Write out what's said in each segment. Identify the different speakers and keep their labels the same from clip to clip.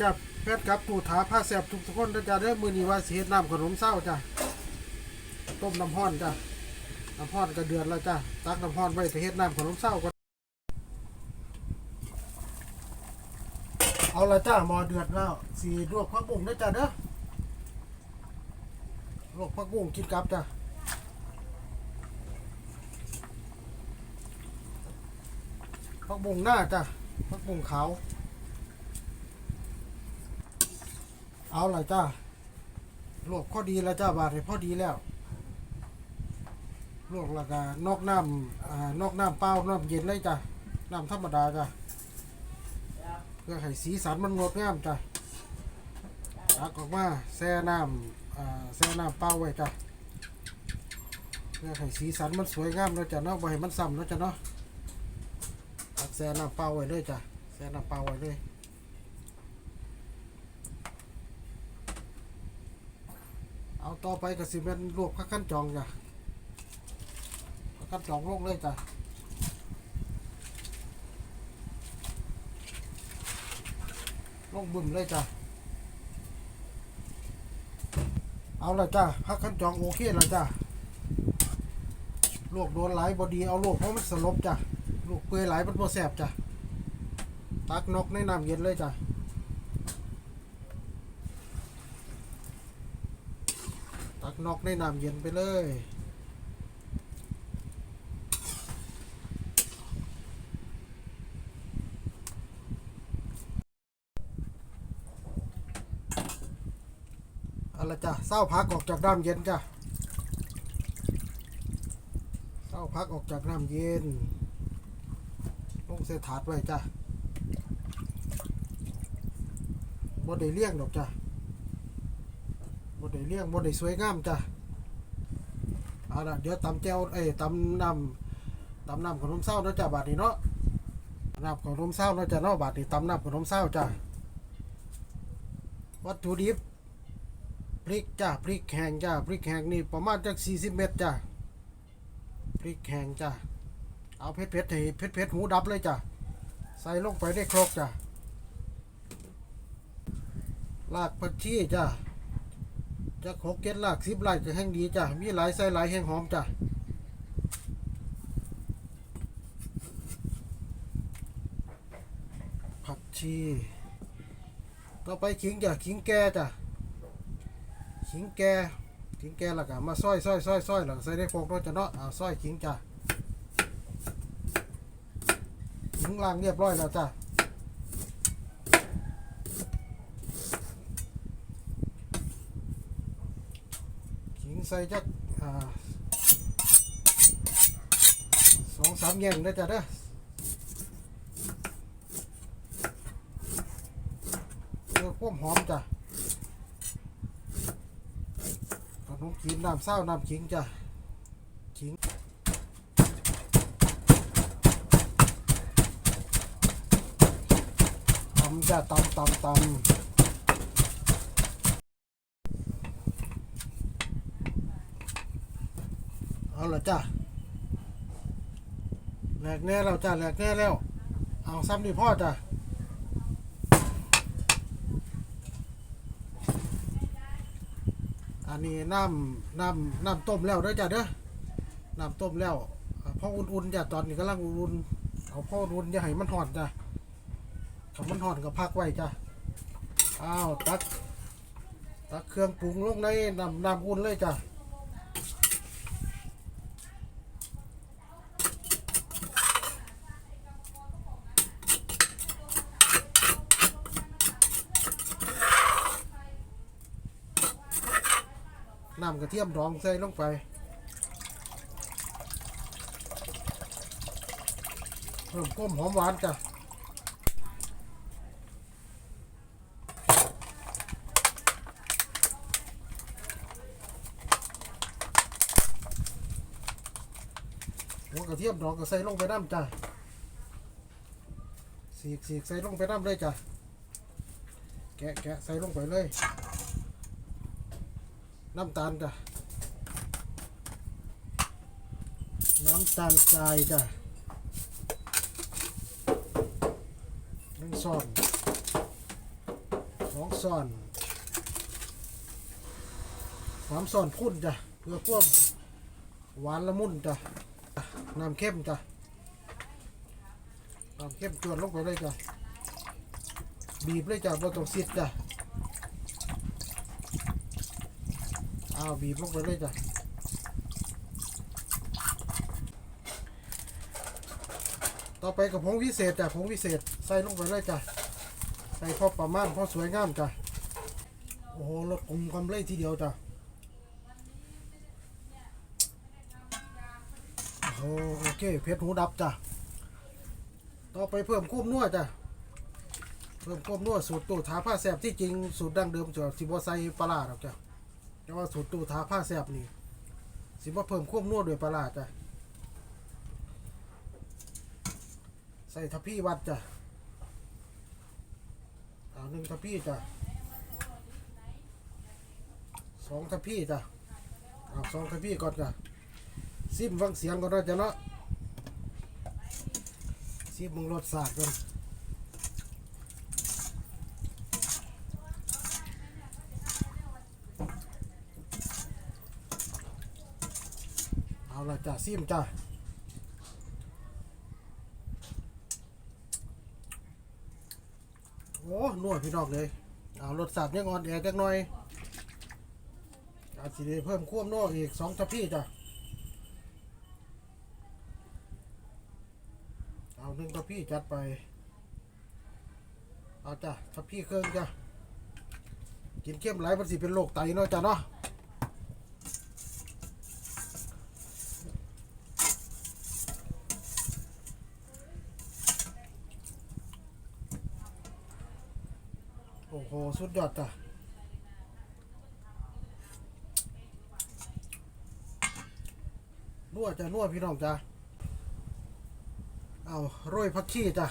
Speaker 1: จ้ะแพทย์ครับผู้ถาผ้าแสบทุกทุกคนนะจ้ะเด้อมือนี้ว่าสิเฮ็ดน้ำขนมเศร้าจ้ะต้มน้ำห้อนจ้ะน้ำห้อนก็เดือดแล้วจ้ะตักน้ำห้อนไว้ไปเฮ็ดน้ำขนมเศร้าก่อนเอาละจ้ะหมอเดือดแล้วสีลวกผักบุ้งนะจ้ะเด้อลวกผักบุ้งกินกับจ้ะผักบุ้งหน้าจ้ะผักบุ้งขาว เอาละจ้าลวกพอดีแล้วจ้าบาดให้พอดีแล้วลวกแล้วก็นอกน้ำอ่านอกน้ำเปล่าน้ำเย็นเลยจ้ะน้ำธรรมดาจ้ะเพื่อให้สีสันมันงดงามจ้ะตักออกมาแช่น้ำอ่าแช่น้ำเปล่าไว้จ้ะเพื่อให้สีสันมันสวยงามแล้วจ้ะเนาะให้มันซ้ำแล้วจ้ะเนาะตักแช่น้ำเปล่าไว้เลยจ้ะแช่น้ำเปล่าไว้เลย เอาต่อไปก็สิเป็นลวกผักขั้นจองจ้ะผักขั้นจองลงเลยจ้ะลงบึ้มเลยจ้ะเอาละจ้ะผักขั้นจองโอเคล้วจ้ะลวกโดนหลายบอดีเอาลวกเพราะมันสลบจ้ะลวกเปื่อยหลายมันบ่แสบจ้ะตักนกในน้ำเย็นเลยจ้ะ ตักนอกในน้ำเย็นไปเลย เอาละจ้ะเศร้าพักออกจากน้ำเย็นจ้ะเศร้าพักออกจากน้ำเย็นลงเสถาดไว้จ้ะบ่ได้เลี้ยงดอกจ้ะ บดได้เลี้ยงบดได้สวยงามจ้ะเอาละเดี๋ยวตำแจวเอ้ยตำน้ำตำน้ำขนมเศร้าเนาะจ้ะบาดนี้เนาะน้ำขนมเศร้าเนาะจ้ะเนาะบาดนี้ตำน้ำขนมเศร้าจ้ะวัตถุดิบพริกจ้ะพริกแห้งจ้ะพริกแห้งนี่ประมาณจัก40 เม็ดจ้ะพริกแห้งจ้ะเอาเผ็ดเผ็ดๆให้เผ็ดเผ็ดหูดับเลยจ้ะใส่ลงไปได้ครกจ้ะรากผักชีจ้ะ จะหกเก็ดหลักสิบไร่จะแห้งดีจ้ะ มีหลายไส้หลายแห้งหอมจ้ะผักชี ต่อไปขิงจ้ะขิงแก่จ้ะขิงแก่ขิงแก่แล้วก็มาซอยซอยซอยซอยแล้วก็ใส่ในโฟกเนาะจ้ะเนาะอ่าซอยขิงจ้ะขิงล้างเรียบร้อยแล้วจ้ะ ใส่จักสองสามแยงได้จ้ะเด้อเพื่อความหอมจ้ะขนมจีนน้ำเศร้าน้ำขิงจ้ะขิงตำจ้ะตำตำตำ เอา ละจ้ะแหลกแน่แล้วจ้ะแหลกแน่แล้ว เอาซ้ำนี่พ่อจ้ะอันนี้น้ำน้ำน้ำต้มแล้วเด้อจ้ะเด้อน้ำต้มแล้วอ่ออุ่นๆจ้ะตอนนี้กำลังอุ่นๆเอาพ่ออุ่นอย่าให้มันหอนจ้ะถ้ามันหอนก็พักไว้จ้ะอ้าวตักตักเครื่องปรุงลงในน้ำน้ำอุ่นเลยจ้ะำกระเทียมดองใส่ลงไปเพิ่มก้มหอมหวานจ้ะหัวกระเทียมดองก็ใส่ลงไปน้ำจ้ะสีกสีกใส่ลงไปน้ำเลยจ้ะแกะแกะใส่ลงไปเลย น้ำตาลจ้ะน้ำตาลทรายจ้ะหนึ่งซององซ่อนสามซ่อนพุ่นจ้ะเพื่อควบหวานละมุนจ้ะน้ำเข้มจ้ะน้ำเข้มจวนลงไปเลยจ้ะบีบเลยจ้ะบ่ต้องซิดจ้ะ อ้าวบีบลงไปเลยจ้ะต่อไปกับผงวิเศษจ้ะผงวิเศษใส่ลงไปเลยจ้ะใส่พอประมาณพอสวยงามจ้ะโอ้โหรสกลมกำเลยทีเดียวจ้ะโอ้โอเคเพชรหูดับจ้ะต่อไปเพิ่มควบนัวจ้ะเพิ่มควบนัวสูตรตู้ทาผ้าแสบที่จริงสูตรดั้งเดิมจะสิบ่ใส่ปลาร้าหรอกจ้ะ แต่ว่าสูตรตู้ทาผ้าแสบนี่ สิบ่เพิ่มควบนวด้วยปลาร้าจ้ะใส่ทัพพี่วัดจ้ะเอาหนึ่งทัพพี่จ้ะสองทัพพี่จ้ะเอาสองทัพพี่ก่อนจ้ะซิมฟังเสียงก่อนนะจ้ะเนาะซิมมึงรสสาดก่อน เอาละจ้ะซิมจ้ะโอ้นวดพี่น้องเลย เอารสสาดยังอ่อนแอจักหน่อยอาจสิได้เพิ่มควบนวอีกสองทัพพี่จ้ะเอาหนึ่งทัพพี่จัดไป เอาจ้ะทัพพี่เครื่องจ้ะกินเข้มไหลายมันสิเป็นโรคไตเนาะจ้ะเนาะ อ้โห สุดยอดจ้ะนัวจ้ะนัวพี่น้องจ้ะเอาโรยผักชีจ้ะ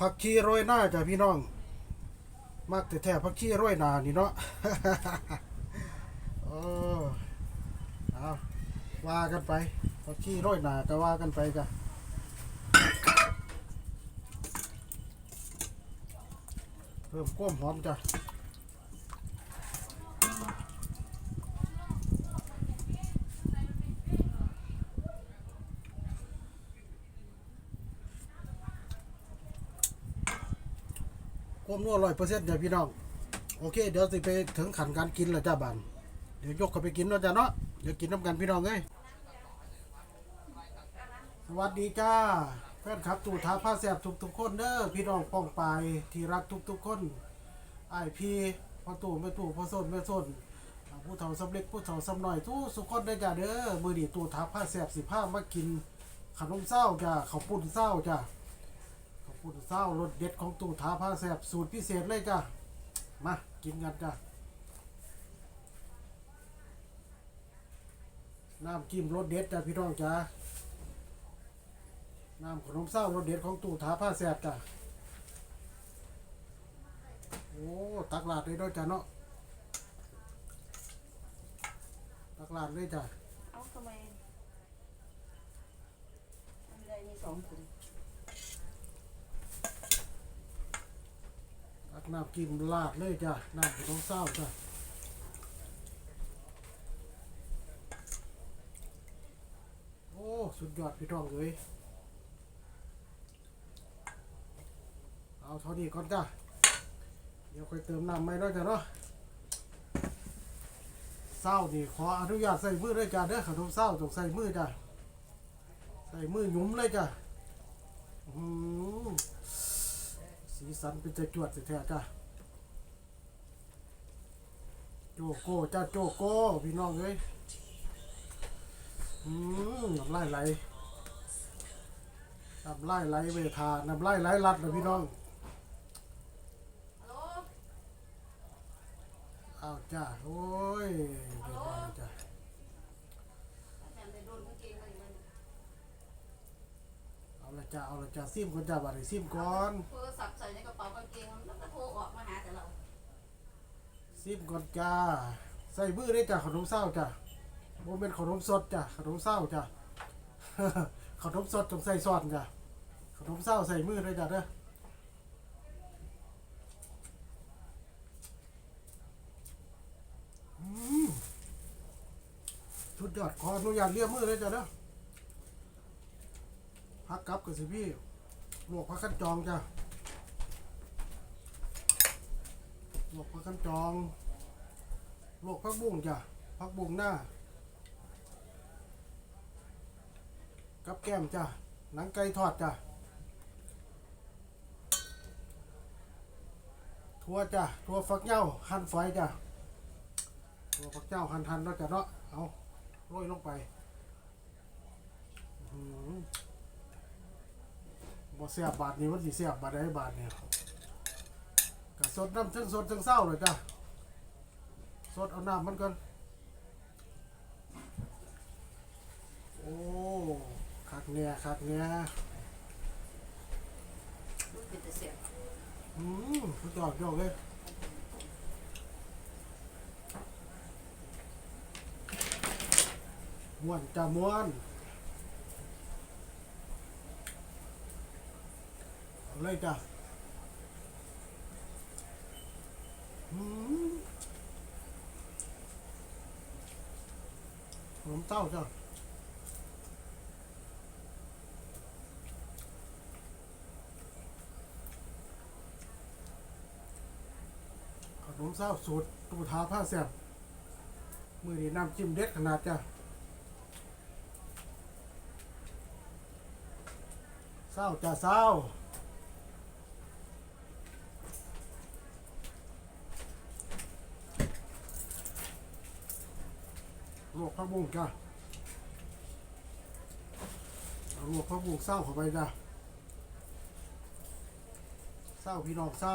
Speaker 1: ผักชีโรยหน้าจ้ะพี่น้องมักแต่แท้ผักชีโรยหน้านี่เนาะเออเอาว่ากันไปผักชีโรยหน้าก็ว่ากันไปจ้ะ เพิ่มความหอมจ้ะควมนัวร้อยเปอร์เซ็นต์จ้ะพี่น้อง โอเค เดี๋ยวสิไปถึงขันการกินแล้วจ้าบานเดี๋ยวยกเข้าไปกินแล้วจ้ะเนาะเดี๋ยวกินน้ำกันพี่น้องเอ้ยสวัสดีจ้า แฟนครับตู่ท้าผ้าแสบทุกทุกๆคนเด้อพี่น้องป้องปายที่รักทุกทุกๆคนไอพี่พ่อตู่แม่ตู่พ่อส้นแม่ส้นผู้เฒ่าสำเร็จผู้เฒ่าสำหน่อยทุกสุกคนได้จ้าเด้อมือดีตู่ท้าผ้าแสบสิผ้ามากินขนมเศร้าจ้าข้าวปุ้นเศร้าจ้าขอบคุณเศร้ารสเด็ดของตู่ท้าผ้าแสบสูตรพิเศษเลยจ้ะมากินกันจ้ะน้ำจิ้มรสเด็ดจ้ะพี่น้องจ้ะ น้ำขนมเศร้ารสเด็ดของตู่ท้าผ้าแสบจ้ะ โอ้ ตักลาดเลยด้วยจ้ะเนาะ ตักลาดเลยจ้ะ
Speaker 2: เอ้าทำไมมันเลยมีสองถุง
Speaker 1: ตักน้ำจิ้มลาดเลยจ้ะ น้ำขนมเศร้าจ้ะโอ้ สุดยอดพี่น้องเลย เอาเท่านี้ก่อนจ้ะเดี๋ยวค่อยเติมน้ำใหม่ด้วยจ้ะเนาะเศร้านี่ขออนุญาตใส่มือด้วยจ้ะเด้อขนมเศร้าต้องใส่มือจ้ะใส่มือหยุ้มเลยจ้ะสีสันเป็นจะจวดแท้จ้ะโจโก้จ้าโจโก้พี่น้องเอ้ยอืมน้ำลายไหลน้ำลายไหลเวทาน้ำลายไหลรัดนะพี่น้อง
Speaker 2: ฮัลโหล
Speaker 1: อ้าวจ้าโอ้ยเรียบร้อยแล้วจ้า
Speaker 2: อาจารย์ได้โดนกางเกงมาอีกแล้ว
Speaker 1: เอาละจ้าเอาละจ้าซิมก่อนจ้าบัดนี้ซิมก่อน
Speaker 2: โทรศัพท์ใส่ในกระเป๋ากางเกงแล้วก็โทรออกมาหาแต่เรา
Speaker 1: ซิมก่อนจ้าใส่มือได้จ้าขนมเศร้าจ้าโมเป็นขนมสดจ้าขนมเศร้าจ้าขนมสดต้องใส่ซอสจ้าขนมเศร้าใส่มือได้จ้าเด้อ ดย อดขออนุญาตเรียมือเลยจ้ะเด้อพักกับกับสิพี่ลวกพักขั้นจองจ้ะลวกพักขั้นจองลวกพักบุ้งจ้ะพักบุ้งหน้า กับแก้มจ้ะหนังไก่ทอดจ้ะทั่วจ้ะทั่วฟักเย้าหั่นฝอยจ้ะทั่วฟักเย้าหั่นหั่นแล้วจ้ะเนาะเอา โรยลงไปอื้อหือบ่เสียบบาทนี้มันสิเสียบบาทใดบาทเนี่ยกะสดน้ำทั้งสดทั้งเศร้าเลยจ้ะสดเอาน้ำมันก่อนโอ้คักเนี่ยคักเนี่ย
Speaker 2: ลูกเป็นแต่เสียบ
Speaker 1: อืมสุดยอดยอดเลย ม้วนจะม้วนเอาเลยจ้ะอืมขนมเต้าจ้ะขนมเต้าสูตรตูทาผ้าแซ่บมือนี้น้ำจิ้มเด็ดขนาดจ้ะเศ ร้าจ้ะเศร้าลวกผักบุ้งจ้ะเอาลวกผักบุ้งเศร้าเข้าไปจ้ะเศร้าพี่น้องเศร้า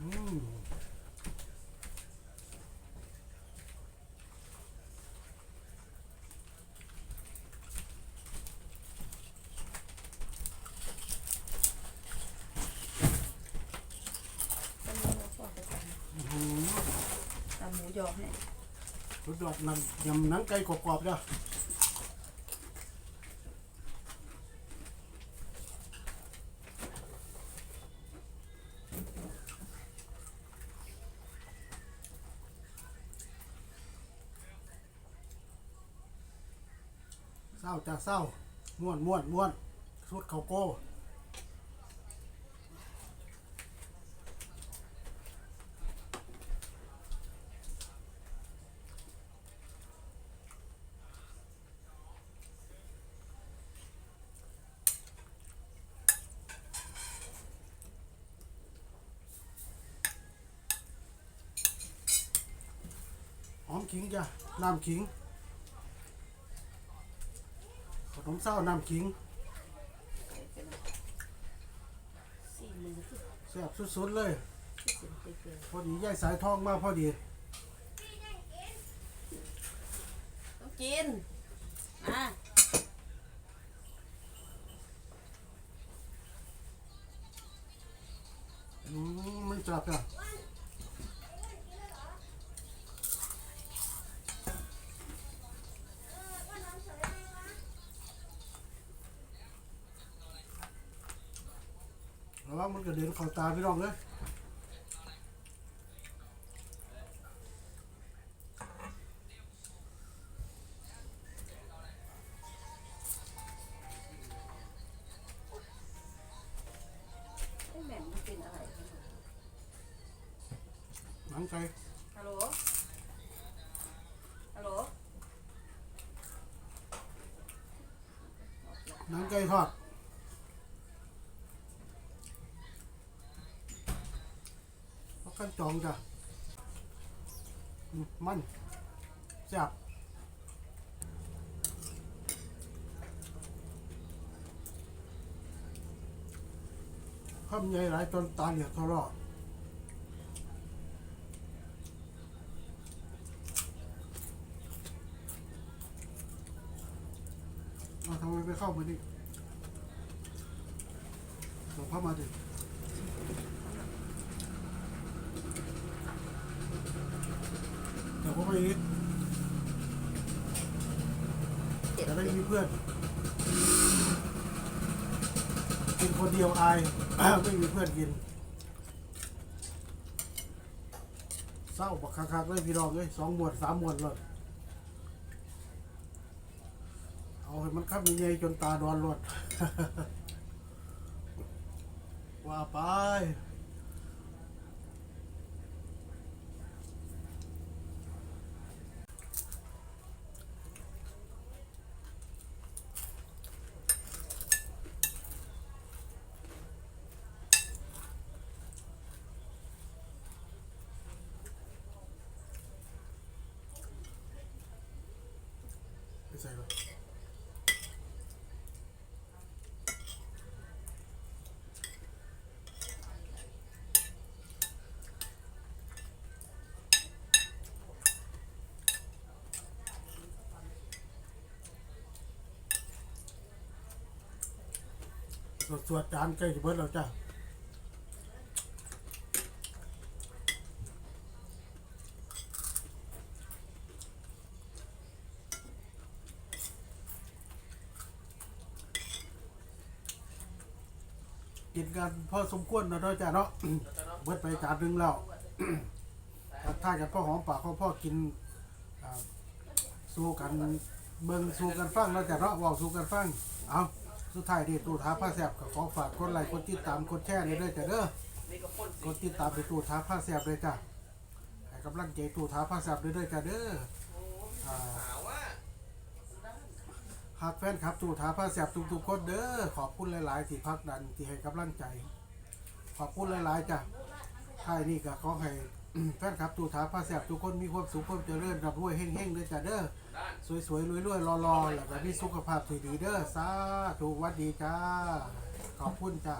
Speaker 1: อืม
Speaker 2: ตำหมูฟอกไปก่อน
Speaker 1: อื้อหือ
Speaker 2: ตำหมูยอให้
Speaker 1: สุดอดนั่นยำหนังไก่กรอบๆจ้ะเศร้าจ้ะเศร้าม้วนม้วนม้วนสุดเขาโก้ ขิงจ้ะน้ำขิง ขนมเศร้าน้ำขิง
Speaker 2: สี่มือที่
Speaker 1: แซ่บสุดๆเลย
Speaker 2: เสียบเกลือ
Speaker 1: พอดียายสายทองมาพอดี
Speaker 2: ต้องกินอะ
Speaker 1: อืมมันจับจ้ะระวังมัน กระเด็นเข้าตาพี่น้องเลย
Speaker 2: ไอ้แหม่มมันเป็นอะไร
Speaker 1: หนังไก่
Speaker 2: ฮัลโหล ฮัลโหล
Speaker 1: หนังไก่ทอด กันจองจ้ะมันแซ่บข้ามใหญ่หลายจนตาเหลือกทะเลาะเอาทำไมไปเข้ามาดิเราเข้ามาดิ เดี๋ย
Speaker 2: จะ
Speaker 1: ได้มีเพื่อนกินคนเดียวอายไม่มีเพื่อนกินเศร้าบักคักๆเลยพี่น้องเลยสองหมวดสามหมวดเลยเอาให้มันขับใหญ่ๆจนตาดอนรดว่าไป ใส่หรอกสวดจานใกล้จะเบิดแล้วจ้ะ กินกันพอสมควรเนาะเนาะจ้ะเนาะ เบิดไปจานหนึงแล้วทักทายกันพ่อหอมปากพ่อพ่อกินอ่าสู้กันเบิ่งสู้กันฟังแล้วจ้ะเนาะเว้าสู้กันฟัง เอาสุดท้ายนี่ตู้ท้าผ้าแสบก็ขอฝากกดไลค์กดติดตามกดแชร์เลยเด้อจ้ะเด้อกดติดตามไปตู้ท้าผ้าแสบเลยจ้ะให้กำลังใจตู้ท้าผ้าแสบเลยเด้อจ้ะเด้ออ่า พักแฟนครับตู่ถาผ้าแสบทุกๆคนเด้อขอบคุณหลาย ๆ ที่พักดันที่ให้กำลังใจ ขอบคุณหลาย ๆ จ้ะท้ายนี่ก็ขอให้แฟนครับตู่ถาผ้าแสบทุกคนมีความสุขความเจริญรับรวยเฮงๆเด้อจ้ะเด้อสวย ๆรวยๆรอๆแล้วก็มีสุขภาพที่ดีเด้อสาธุวัดดีจ้า ขอบคุณจ้า